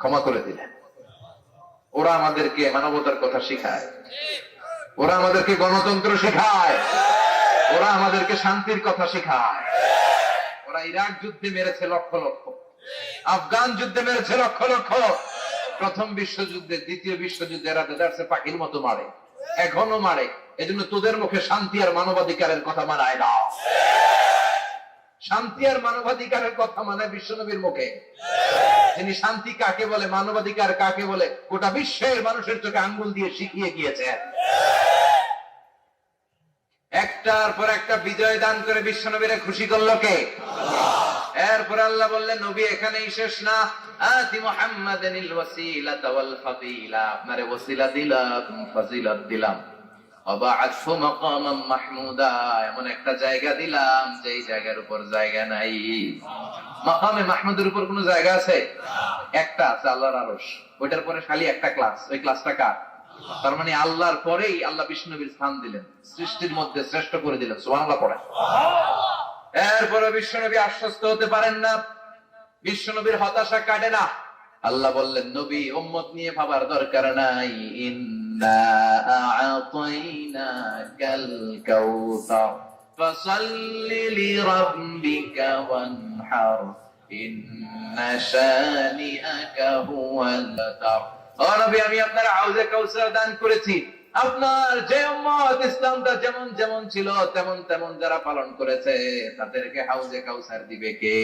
ক্ষমা করে দিলেন। ওরা আমাদেরকে মানবতার কথা শিখায়। ওরা আমাদেরকে গণতন্ত্র শেখায়। ওরা আমাদেরকে শান্তির কথা শেখায়। ওরা ইরাক যুদ্ধে মেরেছে লক্ষ লক্ষ। আফগান যুদ্ধে মেরেছে লক্ষ লক্ষ। প্রথম বিশ্বযুদ্ধে, দ্বিতীয় বিশ্বযুদ্ধে এরা দেদারসে পাখির মতো মারে। এখনও মারে। এজন্য তোদের মুখে শান্তি আর মানবাধিকারের কথা মানায় না। শান্তি আর মানবাধিকারের কথা মানে বিশ্বনবীর মুখে। যিনি শান্তি কাকে বলে? মানবাধিকার কাকে বলে? গোটা বিশ্বের মানুষের চোখে আঙ্গুল দিয়ে শিখিয়ে গিয়েছেন একটার পর একটা বিজয় দান করে বিশ্বনবীরে খুশি করল কে? এরপর আল্লাহ বললেন, নবী, এখানেই শেষ না। আতি মুহাম্মাদানিল ওয়াসিলাতা ওয়াল ফাদিলা আপনারে ওয়াসিলা দিলাম, ফাজিলত দিলাম। এমন একটা জায়গা দিলাম জায়গার উপর জায়গা নাই। মাহমুদের উপর জায়গা আছে? একটা আছে, আল্লাহর আরশ। ওইটার পরে খালি একটা ক্লাস ওই ক্লাসটা কার? তার মানে আল্লাহর পরেই আল্লাহ বিষ্ণুবীর স্থান দিলেন। সৃষ্টির মধ্যে শ্রেষ্ঠ করে দিলেন, সুবহানাল্লাহ পড়ে। এরপরে বিশ্বনবী আশ্বস্ত হতে পারেন না। বিশ্বনবীর হতাশা কাটে না। আল্লাহ বললেন, নবী, উম্মত নিয়ে ভাবার দরকার নাই। ফাসাল্লি লিরাব্বিকা ওয়ানহার ইন্না শানিআকা হুয়াল তার ও নবী আমি আপনার হাউজে কাউসার দান করেছি। আপনার যে উম্মত ইসলামটা যেমন যেমন ছিল তেমন তেমন যারা পালন করেছে তাদেরকে হাউজে কাউসার দিবে কে?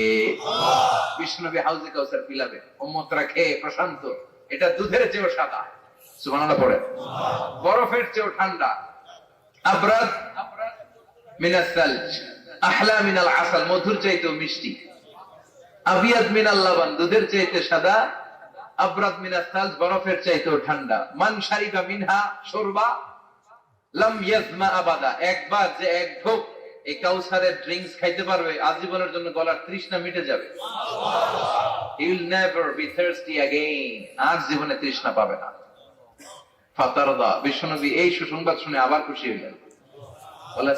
বিষ্ণবী হাউজে কাউসার পিলাবে। উম্মতরা খেয়ে প্রশান্ত। এটা দুধের চেয়েও সাদা। বরফের চেয়েও ঠান্ডা। আহলা মিনাল আসাল, মধুর চাইতেও মিষ্টি। আবিয়াদ মিনাল লাবান, দুধের চাইতে সাদা। বরফের চাইতেও ঠান্ডা। মান মিনহা খাইতে পারবে, আজীবনের জন্য গলার তৃষ্ণা মিটে যাবে। Be thirsty আর জীবনে তৃষ্ণা পাবে না। ফাতারদা, বিশ্বনবী এই সুসংবাদ শুনে আবার খুশি বলে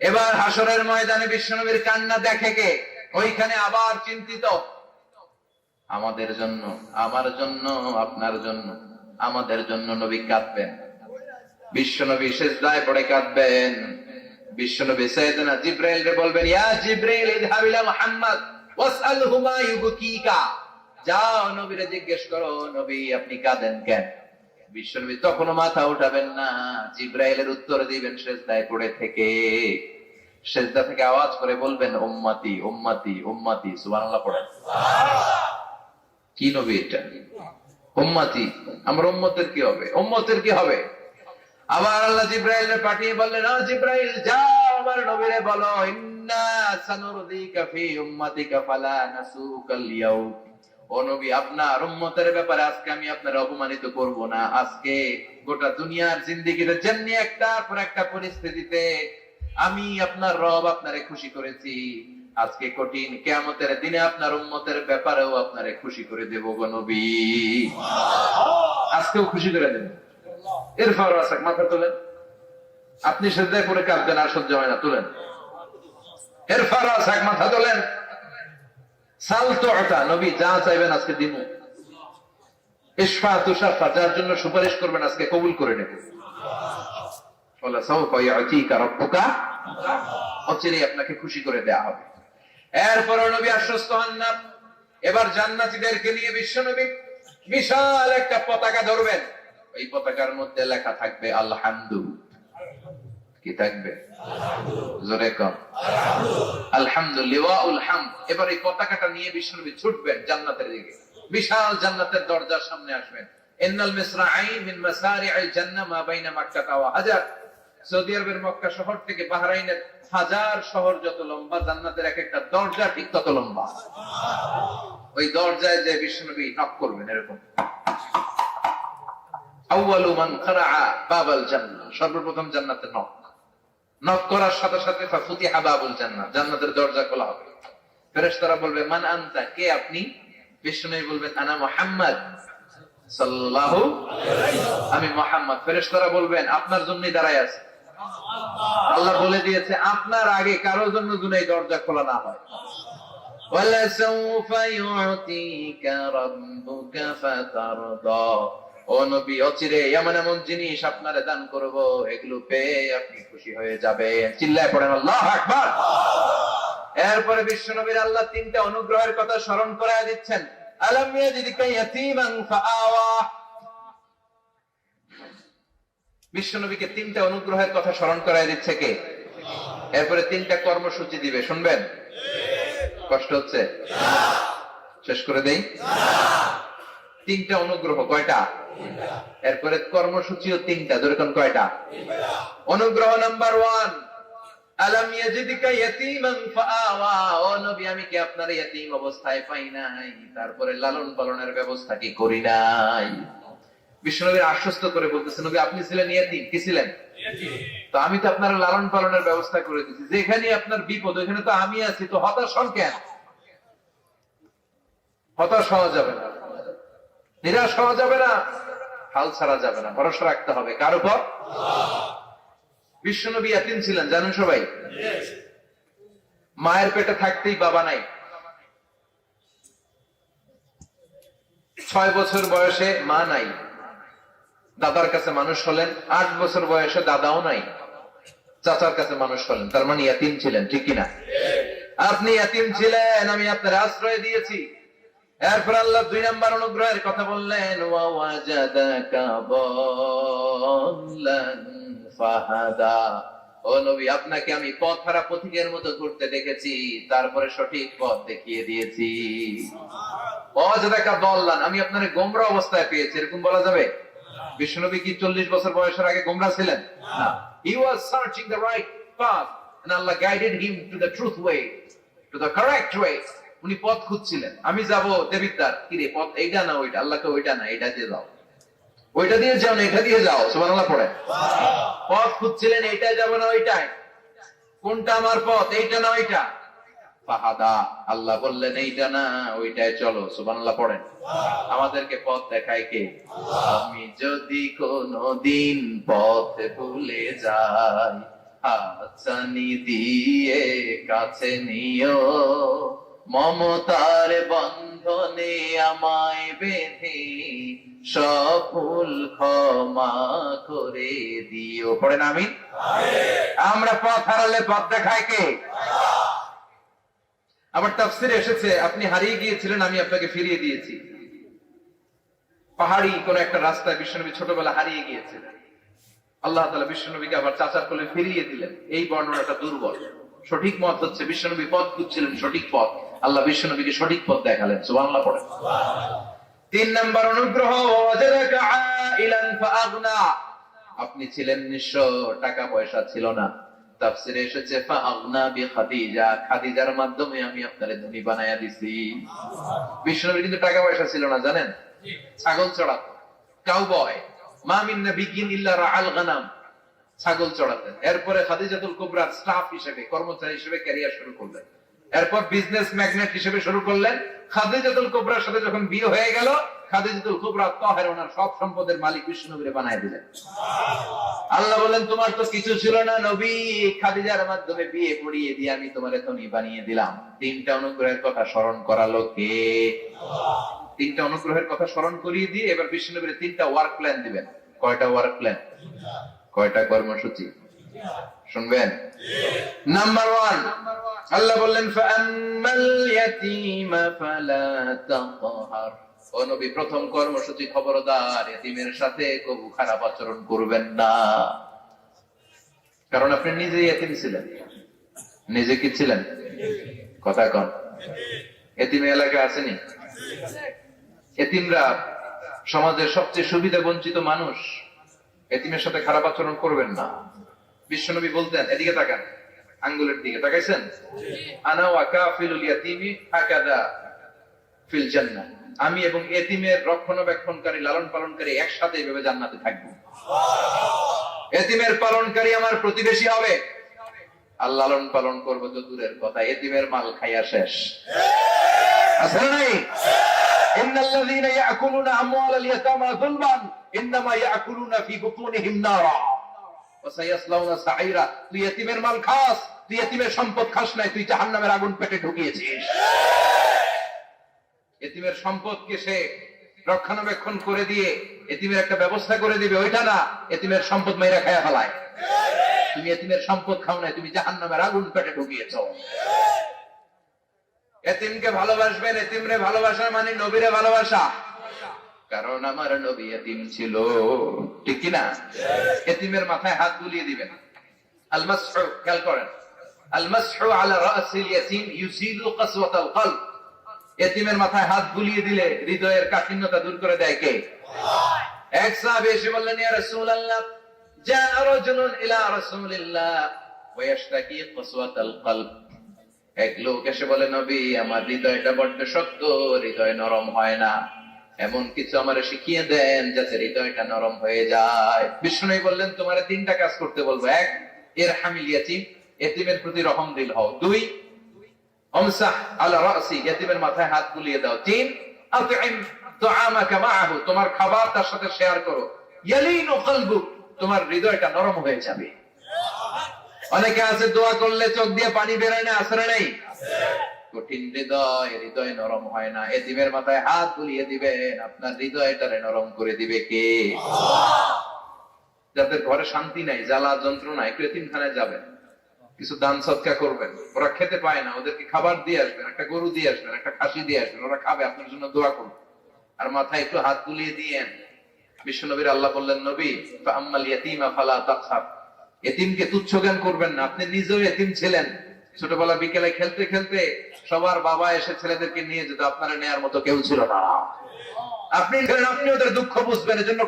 এবার হাসরের ময়দানে বিশ্বনবীর কান্না দেখে কে? ওইখানে আবার চিন্তিত। আমাদের জন্য, আমার জন্য, আপনার জন্য, আমাদের জন্য নবী কাঁদবেন। বিশ্বনবী শেষদায় পড়ে কাঁদবেন। বিশ্বনবী সৈয়দনা জিব্রাইল রে বলবেন, ইয়া জিব্রাইল, ইযহাব ইলা মুহাম্মদ ইউবকিকা। যাও নবীরে জিজ্ঞেস করো, নবী, আপনি কাঁদেন কেন? বিশ্বনবী তখনও মাথা উঠাবেন না। জিব্রাইলের উত্তর দিবেন শেষদায় পড়ে থেকে। শেষদা থেকে আওয়াজ করে বলবেন, উম্মতি উম্মতি উম্মতি। সুবহানাল্লাহ পড়েন। কি নবী এটা? উম্মতি। আমার উম্মতের কি হবে? উম্মতের কি হবে? আবার আল্লাহ জিব্রাইল পাঠিয়ে বললেন, ও জিব্রাইল, যাও আমার নবীরে বলো, ইন্না সানুরদিকা ফি উম্মাতিকা ফালা নাসুকাল ইয়াউম। ও নবী, আপনার উম্মতের ব্যাপারে আজকে আমি আপনার অপমানিত করব না। আজকে গোটা দুনিয়ার জিন্দেগিতে যেমনি একটা পর একটা পরিস্থিতিতে আমি আপনার রব আপনারে খুশি করেছি। আজকে কঠিন কেয়ামতের দিনে আপনার উম্মতের ব্যাপারেও আপনারে খুশি করে দেব গো নবী। আজকেও খুশি করে দেব। এরপর আসাক মাথা তোলেন। আপনি সেজদায় পরে কাঁদবেন আর সহ্য হয় না, তুলেন। এরপর আসাক মাথা তোলেন। নবী যা চাইবেন আজকে যার জন্য সুপারিশ করবেন আজকে কবুল করে আপনাকে খুশি করে দেয়া হবে। এরপর নবী আশ্বস্ত হন না। এবার জান্নাতীদেরকে নিয়ে বিশ্ব নবী বিশাল একটা পতাকা ধরবেন। ওই পতাকার মধ্যে লেখা থাকবে, আলহামদু। কি থাকবে? জোরে কম। আলহামদুলিল্লাহ এবার এই পতাকাটা নিয়ে বিশ্বনবী ছুটবেন জান্নাতের দিকে। বিশাল জান্নাতের দরজার সামনে আসবেন। হাজার। শহর যত লম্বা, জান্নাতের এক একটা দরজা ঠিক তত লম্বা। ওই দরজায় যে বিশ্বনবী নক করবেন এরকম। বাবাল সর্বপ্রথম জান্নাতের নক নক করার সাথে সাথে ফাফুতিহা বাবুল জান্নাহ জান্নাতের দরজা খোলা হবে ফেরেশতারা বলবে মান আনতা কে আপনি বিষ্ণু বলবেন আনা মুহাম্মদ সাল্লাল্লাহু আমি মুহাম্মদ ফেরেশতারা বলবেন আপনার জন্যই দাঁড়ায় আছে আল্লাহ বলে দিয়েছে আপনার আগে কারোর জন্য যেন এই দরজা খোলা না হয় ولسوف يعطيك ربك فترضى ও নবী, অচিরে এমন এমন জিনিস আপনারে দান করব, এগুলো পেয়ে আপনি খুশি হয়ে যাবেন। চিল্লায় পড়েন, আল্লাহ আকবার। এরপরে বিশ্ব নবীর আল্লাহ তিনটা অনুগ্রহের কথা স্মরণ করায় দিচ্ছেন। আলম ইয়াজিদিকা ফাআওয়া। তিনটা অনুগ্রহের কথা স্মরণ করায় দিচ্ছে কে? এরপরে তিনটা কর্মসূচি দিবে, শুনবেন? কষ্ট হচ্ছে? শেষ করে দেই? তিনটা অনুগ্রহ, কয়টা? এরপরে কর্মসূচিও তিনটা যেরকম কয়টা? অনুগ্রহ নাম্বার ওয়ান। ইয়াজিদিকা ফাআওয়া। ও নবী, আমি কি আপনার অবস্থায় পাই নাই? তারপরে লালন পালনের ব্যবস্থা কি করি নাই? আশ্বস্ত করে নবী, আপনি ছিলেন কি ছিলেন? তো আমি তো আপনার লালন পালনের ব্যবস্থা করে দিচ্ছি যেখানে আপনার বিপদ, ওইখানে তো আমি আছি, তো হতাশ হন কেন? হতাশ হওয়া যাবে না। নিরাশ হওয়া যাবে না। হাল ছাড়া যাবে না, ভরসা রাখতে হবে। কার উপর? বিশ্বনবী এতিম ছিলেন, জানেন সবাই? মায়ের পেটে থাকতেই বাবা নাই। ছয় বছর বয়সে মা নাই। দাদার কাছে মানুষ হলেন, আট বছর বয়সে দাদাও নাই। চাচার কাছে মানুষ হলেন, তার মানে এতিম ছিলেন, ঠিক কিনা? আপনি এতিম ছিলেন, আমি আপনার আশ্রয় দিয়েছি। এরপর আল্লাহ দুই নম্বর অনুগ্রহের কথা বললেন ও নবী আপনাকে আমি পথ হারা পথিকের মতো ঘুরতে দেখেছি তারপরে সঠিক পথ দেখিয়ে দিয়েছি। আমি আপনার গোমরা অবস্থায় পেয়েছি এরকম বলা যাবে? বিশ্বনবী কি চল্লিশ বছর বয়সের আগে গোমরা ছিলেন? He was searching the right path and Allah guided him to the truth way to the correct way উনি পথ খুঁজছিলেন। আমি যাব দেবিদ্দার কিরে, পথ এইটা না ওইটা? আল্লাহকে ওইটা না এটা দিয়ে যাও। ওইটা দিয়ে যাও না এটা দিয়ে যাও। সুবহানাল্লাহ পড়ে। পথ খুঁজছিলেন, এইটা যাব না, ওইটাই। কোনটা আমার পথ, এইটা না, ওইটা? ফাহাদা, আল্লাহ বললেন, এইটা না, ওইটাই চলো। সুবহানাল্লাহ পড়েন। আমাদেরকে পথ দেখায় কে? আমি যদি কোনো দিন পথ ভুলে যাই, হাতছানি দিয়ে কাছে নিও। মমতার বন্ধনে আমায় বেঁধে সফল ক্ষমা করে দিও। পড়েন আমি? আমরা পথ হারালে পথ দেখায় কে? আবার তাফসিরে এসেছে, আপনি হারিয়ে গিয়েছিলেন, আমি আপনাকে ফিরিয়ে দিয়েছি। পাহাড়ি কোন একটা রাস্তায় বিশ্বনবী ছোটবেলা হারিয়ে গিয়েছিলেন। আল্লাহ তালা বিশ্বনবীকে আবার চাচার কোলে ফিরিয়ে দিলেন। এই বর্ণনাটা দুর্বল। সঠিক মত হচ্ছে বিশ্বনবী পথ খুঁজছিলেন, সঠিক পথ। আল্লাহ বিশ্বনবীকে সঠিক পথ দেখালেন সুবহানাল্লাহ পড়ে তিন নম্বর অনুগ্রহ আপনি ছিলেন নিঃস্ব টাকা পয়সা ছিল না। তাফসিরে এসেছে বি খাদিজা খাদিজার মাধ্যমে আমি আপনারে ধনী বানায়া দিছি। বিশ্বনবীর কিন্তু টাকা পয়সা ছিল না জানেন? ছাগল চড়াতো। কাউবয় মা মিন নাবিয়্যিন ইল্লা রাআল গানাম। ছাগল চড়াতেন। এরপরে খাদিজাতুল কুবরার স্টাফ হিসেবে কর্মচারী হিসেবে ক্যারিয়ার শুরু করলেন। এরপর বিজনেস ম্যাগনেট হিসেবে শুরু করলেন। খাদিজাতুল কুবরার সাথে যখন বিয়ে হয়ে গেল, খাদিজাতুল কুবরা তাহের ওনার সব সম্পদের মালিক বিষ্ণুনবীরে বানায় দিলেন। আল্লাহ বলেন তোমার তো কিছু ছিল না নবী। খাদিজার মাধ্যমে বিয়ে পড়িয়ে দিয়ে আমি তোমার ধনী বানিয়ে দিলাম। তিনটা অনুগ্রহের কথা স্মরণ করালো কে? তিনটা অনুগ্রহের কথা স্মরণ করিয়ে দিয়ে এবার বিষ্ণুনবীর তিনটা ওয়ার্ক প্ল্যান দিবেন। কয়টা ওয়ার্ক প্ল্যান কয়টা কর্মসূচি? শুনবেন? নাম্বার ওয়ান আল্লাহ বললেন ও নবী, প্রথম কর্মসূচি খবরদার সাথে কবু খারাপ আচরণ করবেন না। কারণ আপনি ছিলেন। নিজে কি ছিলেন? কথা কন। এতিমে এলাকা আসেনি? এতিমরা সমাজের সবচেয়ে সুবিধা বঞ্চিত মানুষ। এতিমের সাথে খারাপ আচরণ করবেন না। বিশ্বনবী বলতেন এদিকে তাকান আঙ্গুলের দিকে তাকাইছেন? আনা কাফিলুল ইয়াতিমি হাকাদা ফিল জান্নাহ। আমি এবং এতিমের রক্ষণাবেক্ষণকারী লালন পালনকারী একসাথে এভাবে জান্নাতে থাকব। এতিমের পালনকারী আমার প্রতিবেশী হবে। আর লালন পালন করব তো দূরের কথা এতিমের মাল খাইয়া শেষ। আছে নাই? ইন্নাল্লাযীনা ইয়াকুলুনা আমওয়ালাল ইয়াতামা যুলমান ইন্নামা ইয়াকুলুনা ফি বুতুনিহিম নারা। নাই রক্ষণাবেক্ষণ করে দিয়ে এতিমের একটা ব্যবস্থা করে দিবে, ওইটা না, এতিমের সম্পদ মাইরা খায়া ফেলায়। তুমি এতিমের সম্পদ খাও না তুমি জাহান্নামের আগুন পেটে ঢুকিয়েছ। এতিমকে ভালোবাসবেন, এতিমরে ভালোবাসা মানে নবীরে ভালোবাসা। কারণ আমার নবী এতিম ছিল। ঠিক কিনা? এতিমের মাথায় হাত বুলিয়ে দিবেন। আলমাস খেয়াল করেন। এক এক লোক এসে বলে, নবী, আমার হৃদয়টা বড্ড শক্ত, হৃদয় নরম হয় না। এমন কিছু আমার শিখিয়ে দেন যাতে হৃদয়টা নরম হয়ে যায়। বিষ্ণু বললেন, তোমার তিনটা কাজ করতে বলব। এক, এর হামিল এতিমের প্রতি রহম দিল হও। দুই হাত বুলিয়ে দাও। তোমার খাবার তার সাথে শেয়ার করো। তোমার হৃদয়টা নরম অনেকে আছে, দোয়া করলে চোখ দিয়ে পানি বেরোয় না আসরে নেই? কঠিন হৃদয় হৃদয় নরম হয় না। এতিমের মাথায় হাত বুলিয়ে দিবেন, আপনার হৃদয়টারে নরম করে দিবে কে? যাদের ঘরে শান্তি নাই, জ্বালা যন্ত্রণা, একটু এতিমখানায় যাবেন। কিছু দান সৎকা করবেন। ওরা খেতে পায় না, ওদেরকে খাবার দিয়ে আসবেন, একটা গরু দিয়ে আসবেন, একটা খাসি দিয়ে আসবেন, ওরা খাবে, আপনার জন্য দোয়া করুন। আর মাথায় একটু হাত বুলিয়ে দিয়েন। বিশ্ব নবীর আল্লাহ বললেন, নবী আম্মাল ইয়াতিমা ফালা তাকহার এতিমকে তুচ্ছ জ্ঞান করবেন না, আপনি নিজেও এতিম ছিলেন। ছোটবেলা বিকেলে খেলতে খেলতে সবার বাবা এসে ছেলেদেরকে নিয়ে যেত, আপনারা নেয়ার মতো কেউ ছিল না। আপনি আপনি ওদের দুঃখ বুঝবেন, এজন্য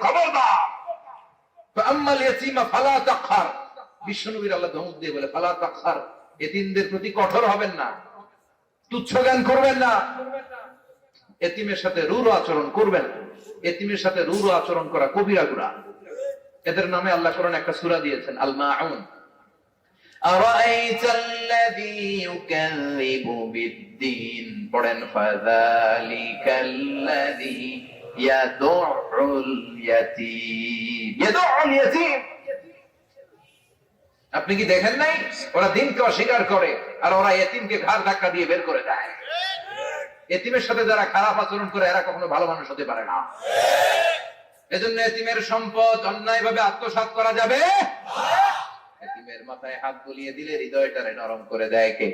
আম্মাল ফালা এদের নামে আল্লাহ কোরআন একটা সূরা দিয়েছেন আল মাউন أرأيت الذي يكذب بالدين পড়েন فذلك الذي يدع اليتيم يدع اليتيم আপনি কি দেখেন নাই ওরা দিনকে অস্বীকার করে আর ওরা এতিমকে ঘাড় ধাক্কা দিয়ে বের করে দেয় এতিমের সাথে যারা খারাপ আচরণ করে এরা কখনো ভালো মানুষ হতে পারে না এজন্য এতিমের সম্পদ অন্যায় ভাবে আত্মসাৎ করা যাবে এতিমের মাথায় হাত বুলিয়ে দিলে হৃদয়টারে নরম করে দেয় কে?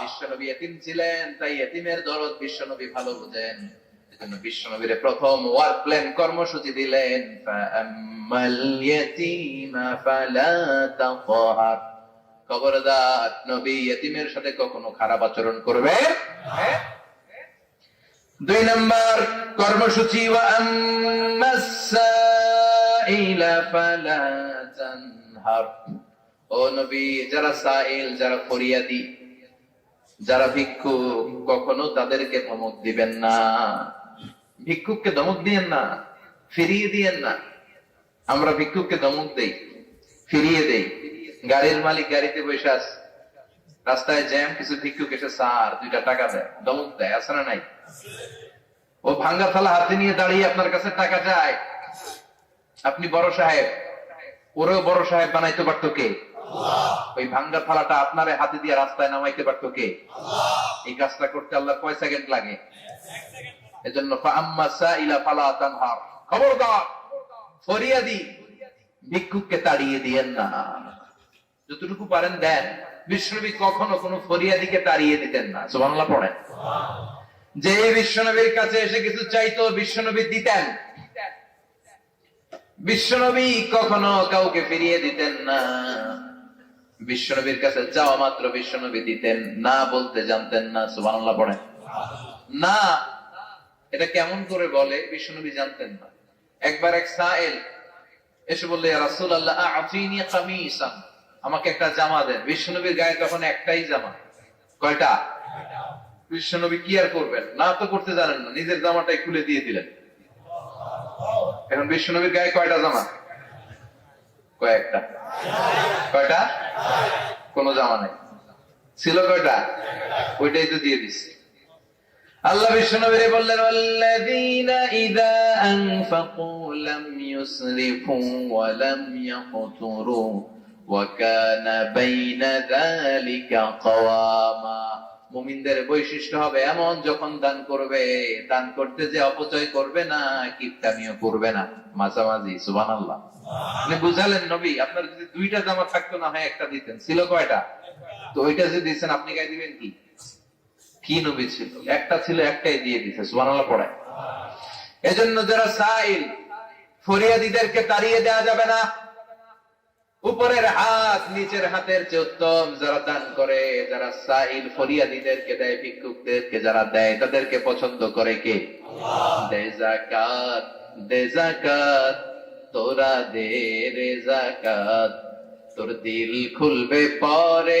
বিশ্বনবী এতিম ছিলেন তাই এতিমের দরদ বিশ্বনবী ভালো বুঝেন। এজন্য বিশ্বনবীর প্রথম ওয়ার্ক প্ল্যান কর্মসূচি দিলেন ফাআম্মাল ইয়াতীমা ফালা তাকহার খবরদার নবী এতিমের সাথে কখনো খারাপ আচরণ করবে দুই নম্বর কর্মসূচি ওয়া ফালা তানহার। ও নবী, যারা সাইল যারা ফরিয়াদি, যারা ভিক্ষুক কখনো তাদেরকে ধমক দিবেন না। ভিক্ষুককে ধমক দিয়েন না, ফিরিয়ে দিয়েন না। আমরা ভিক্ষুককে ধমক দেই, ফিরিয়ে দেই। গাড়ির মালিক গাড়িতে বসে আছে, রাস্তায় জ্যাম, কিছু ভিক্ষুক এসে সার দুইটা টাকা দেয় ধমক দেয়, আছে না নাই? ও ভাঙ্গা থালা হাতে নিয়ে দাঁড়িয়ে আপনার কাছে টাকা চায়। আপনি বড় সাহেব, ওরেও বড় সাহেব বানাইতে পারতো কে? ওই ভাঙ্গা থালাটা আপনার হাতে দিয়ে রাস্তায় নামাইতে পারতো কে? এই কাজটা করতে আল্লাহ কয় সেকেন্ড লাগে? এজন্য ফালা তানহার। খবরদার ভিক্ষুককে তাড়িয়ে দিয়েন না। যতটুকু পারেন দেন। বিশ্বনবী কখনো কোনো ফরিয়াদিকে তাড়িয়ে দিতেন না। সুবহানাল্লাহ পড়েন। যে বিশ্বনবীর কাছে এসে কিছু চাইতো, বিশ্বনবী দিতেন। বিশ্বনবী কখনো কাউকে ফিরিয়ে দিতেন না। বিশ্বনবীর কাছে যাওয়া মাত্র বিশ্বনবী দিতেন, না বলতে জানতেন না, সুবহানাল্লাহ পড়েন। না, এটা কেমন করে বলে, বিশ্বনবী জানতেন না। একবার এক সাইল এসে বললে রাসূল আল্লাহ আমাকে একটা জামা দেন। বিশ্বনবীর গায়ে তখন একটাই জামা। কয়টা? বিশ্বনবী কি আর করবেন? না তো করতে জানেন না, নিজের জামাটাই খুলে দিয়ে দিলেন। এখন বিশ্বনবীর গায়ে কয়টা জামা? কয়েকটা। কয়টা? কোনো জামা নাই। ছিল কয়টা? ওইটাই তো দিয়ে দিছি। আল্লাহ বিষ্ণুনবীরে বললেন আল্লাহ ইযা ওয়া কানা বাইনা যালিকা মুমিনদের বৈশিষ্ট্য হবে এমন, যখন দান করবে, দান করতে যে অপচয় করবে না, কিপটামিও করবে না। মাঝামাঝি, সুবহানাল্লাহ। আপনি বুঝালেন নবী, আপনার যদি দুইটা জামা থাকতো না হয় একটা দিতেন। ছিল কয়টা? তো ওইটা যে দিচ্ছেন আপনি গায়ে দিবেন কি? কি নবী ছিল? একটা ছিল, একটাই দিয়ে দিছে, সুবহানাল্লাহ পড়ায়। এজন্য যারা সাইল, ফরিয়াদিদেরকে তাড়িয়ে দেওয়া যাবে না। উপরের হাত নিচের হাতের চেয়ে উত্তম যারা দান করে যারা সাইল ফরিয়াদিদেরকে দেয় ভিক্ষুকদেরকে যারা দেয় তাদেরকে পছন্দ করে কে? দে জাকাত দে জাকাত তোরা দে রে জাকাত তোর দিল খুলবে পরে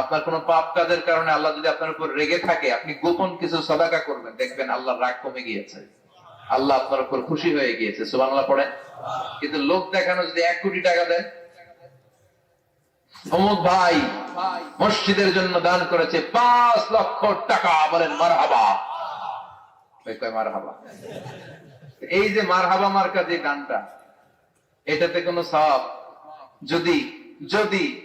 আপনার কোন পাপ কাজের কারণে আল্লাহ যদি আপনার উপর রেগে থাকে, আপনি গোপন কিছু সদাকা করবেন। দেখবেন আল্লাহর রাগ কমে গিয়েছে। আল্লাহ আপনার উপর খুশি হয়ে গিয়েছে। সুবহানাল্লাহ পড়েন। কিন্তু লোক দেখানো যদি এক কোটি টাকা দেয়? ভাই মসজিদের জন্য দান করেছে পাঁচ লক্ষ টাকা। বলেন মার হাবা মার হাবা এই যে মার হাবা মার্কা যে গানটা, এটাতে কোনো সব যদি যদি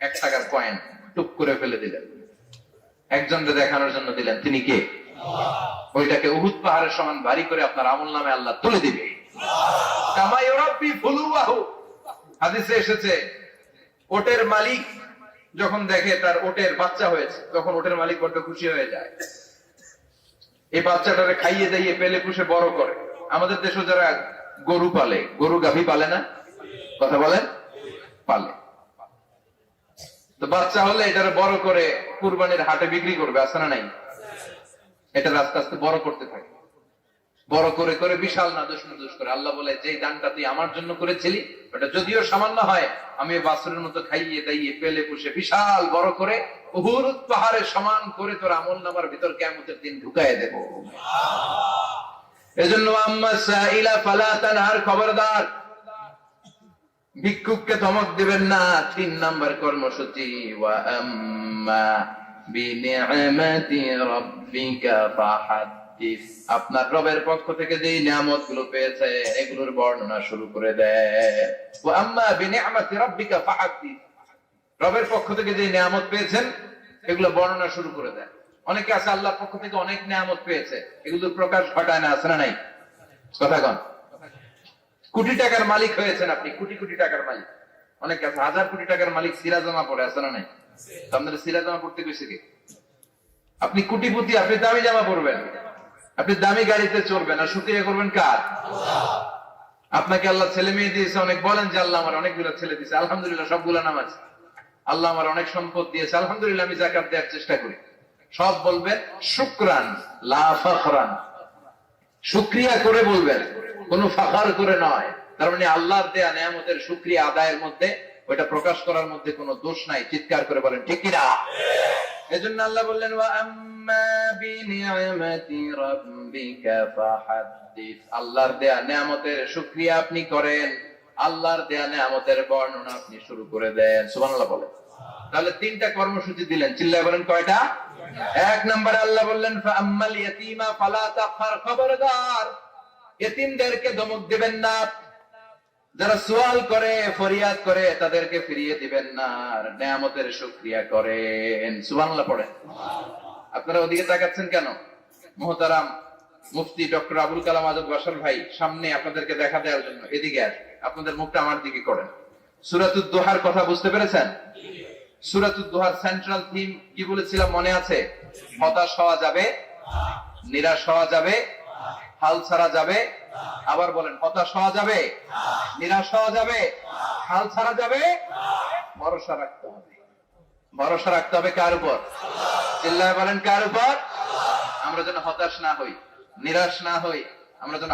এক টাকার পয়েন্ট টুক করে ফেলে দিলেন। একজনকে দেখানোর জন্য দিলেন, তিনি কে? ওইটাকে উহুদ পাহাড়ের সমান ভারী করে আপনার আমল নামে আল্লাহ তুলে দিবে। এসেছে, ওটের মালিক যখন দেখে তার ওটের বাচ্চা হয়েছে, তখন ওটের মালিক বড্ড খুশি হয়ে যায়। এই বাচ্চাটারে খাইয়ে দাইয়ে পেলে পুষে বড় করে। আমাদের দেশে যারা গরু পালে, গরু গাভী পালে না? কথা বলেন? পালে। তো বাচ্চা হলে এটারে বড় করে কুরবানির হাটে বিক্রি করবে আসে না নাই? এটা আস্তে আস্তে বড় করতে থাকে। বড় করে করে বিশাল নাদুস নাদুস করে। আল্লাহ বলে যে দানটা তুই আমার জন্য করেছিলি ওটা যদিও সামান্য হয় আমি বাসরের মতো খাইয়ে দাইয়ে পেলে পুষে বিশাল বড় করে উহুরুত পাহাড়ে সমান করে তোর আমল নামার ভিতর কেমতের দিন ঢুকায় দেব। এজন্য আম্মা সাইলা ফালা তানহার খবরদার ভিক্ষুককে ধমক দিবেন না। তিন নাম্বার কর্মসূচি আপনার রবের পক্ষ থেকে যে নিয়ামতগুলো পেয়েছে, এগুলোর বর্ণনা শুরু করে দেয়। রবের পক্ষ থেকে যে নিয়ামত পেয়েছেন, এগুলো বর্ণনা শুরু করে দেয়। অনেকে আছে আল্লাহর পক্ষ থেকে অনেক নিয়ামত পেয়েছে, এগুলোর প্রকাশ ঘটায় না, আছে না নাই? কথা কন। কোটি টাকার মালিক হয়েছেন আপনি, কোটি কোটি টাকার মালিক। অনেক আছে, হাজার কোটি টাকার মালিক সিরা জমা পড়ে আছে না নাই? আপনাদের সিরা জমা পড়তে গেছে কি? আপনি কোটিপতি, আপনি দামি জামা পড়বেন আপনি দামি গাড়িতে চড়বেন, আর শুক্রিয়া করবেন কার? আপনাকে আল্লাহ ছেলে মেয়ে দিয়েছে, অনেক বলেন যে আল্লাহ আমার অনেকগুলো ছেলে দিয়েছে, আলহামদুলিল্লাহ সবগুলো নামাজ আল্লাহ আমার অনেক সম্পদ দিয়েছে, আলহামদুলিল্লাহ আমি জাকাত দেওয়ার চেষ্টা করি। সব বলবেন, শুক্রান, লা ফখরান। শুক্রিয়া করে বলবেন। কোন ফাখার করে নয়। তার মানে আল্লাহর দেয়া নিয়ামতের শুক্রিয়া আদায়ের মধ্যে ওইটা প্রকাশ করার মধ্যে কোনো দোষ নাই, চিৎকার করে বলেন, ঠিক কিনা? এজন্য আল্লাহ বললেন আল্লাহর দেয়া নিয়ামতের শুকরিয়া আপনি করেন, আল্লাহর দেয়া নিয়ামতের বর্ণনা আপনি শুরু করে দেন। সুবহানাল্লাহ বলেন। তাহলে তিনটা কর্মসূচি দিলেন, চিল্লায় বলেন কয়টা? এক নম্বর আল্লাহ বললেন ফাআম্মাল ইয়াতীমা ফালা তাকহার খবরদার। এতিমদেরকে ধমক দিবেন না। যারা সোয়াল করে, ফরিয়াদ করে, তাদেরকে ফিরিয়ে দিবেন না। আর নেয়ামতের শুক্রিয়া করেন। সুবহানাল্লাহ পড়েন। আপনারা ওদিকে তাকাচ্ছেন কেন? মোহতারাম মুফতি ডক্টর আবুল কালাম আজাদ বাসার ভাই সামনে আপনাদেরকে দেখা দেওয়ার জন্য এদিকে আসবে আপনাদের মুখটা আমার দিকে করেন। সুরাতুদ দোহার কথা বুঝতে পেরেছেন? সুরাতুদ দোহার সেন্ট্রাল থিম কি বলেছিলাম মনে আছে? হতাশ হওয়া যাবে, নিরাশ হওয়া যাবে হাল ছাড়া যাবে? আবার বলেন হতাশ হওয়া যাবে? নিরাশ হওয়া যাবে? হাল ছাড়া যাবে? ভরসা রাখতে হবে। ভরসা রাখতে হবে কার উপর? চিল্লায় বলেন কার উপর? আমরা যেন হতাশ না হই, নিরাশ না হই, আমরা যেন